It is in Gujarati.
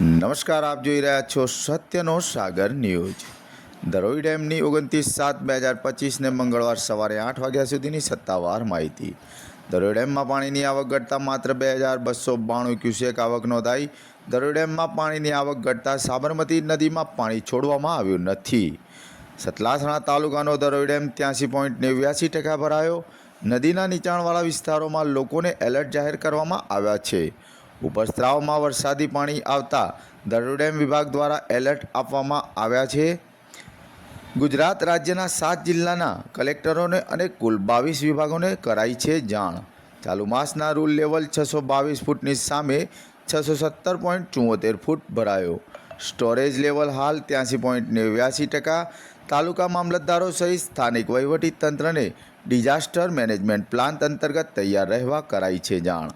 નમસ્કાર, આપ જોઈ રહ્યા છો સત્યનો સાગર ન્યૂઝ. દરોઈ ડેમની ઓગણત્રીસ સાત બે હજાર પચીસને મંગળવાર સવારે આઠ વાગ્યા સુધીની સત્તાવાર માહિતી. દરોઈ ડેમમાં પાણીની આવક ઘટતા માત્ર બે હજાર બસો બાણું ક્યુસેક આવક નોંધાઈ. દરોઈ ડેમમાં પાણીની આવક ઘટતા સાબરમતી નદીમાં પાણી છોડવામાં આવ્યું નથી. સતલાસણા તાલુકાનો દરોઈ ડેમ ત્યાંસી પોઈન્ટ નેવ્યાસી ટકા ભરાયો. નદીના નીચાણવાળા વિસ્તારોમાં લોકોને એલર્ટ જાહેર કરવામાં આવ્યા છે. ઉપરસ્ત્રાવમાં વરસાદી પાણી આવતા દરોઈ ડેમ વિભાગ દ્વારા એલર્ટ આપવામાં આવ્યા છે. ગુજરાત રાજ્યના સાત જિલ્લાના કલેક્ટરોને અને કુલ બાવીસ વિભાગોને કરાઈ છે જાણ. ચાલુ માસના રૂલ લેવલ છસો બાવીસ ફૂટની સામે છસો સત્તર પોઈન્ટ ચુંવોતેર ફૂટ ભરાયો. સ્ટોરેજ લેવલ હાલ ત્યાંસી પોઈન્ટ નેવ્યાસી ટકા. તાલુકા મામલતદારો સહિત સ્થાનિક વહીવટી તંત્રને ડિઝાસ્ટર મેનેજમેન્ટ પ્લાન અંતર્ગત તૈયાર રહેવા કરાઈ છે જાણ.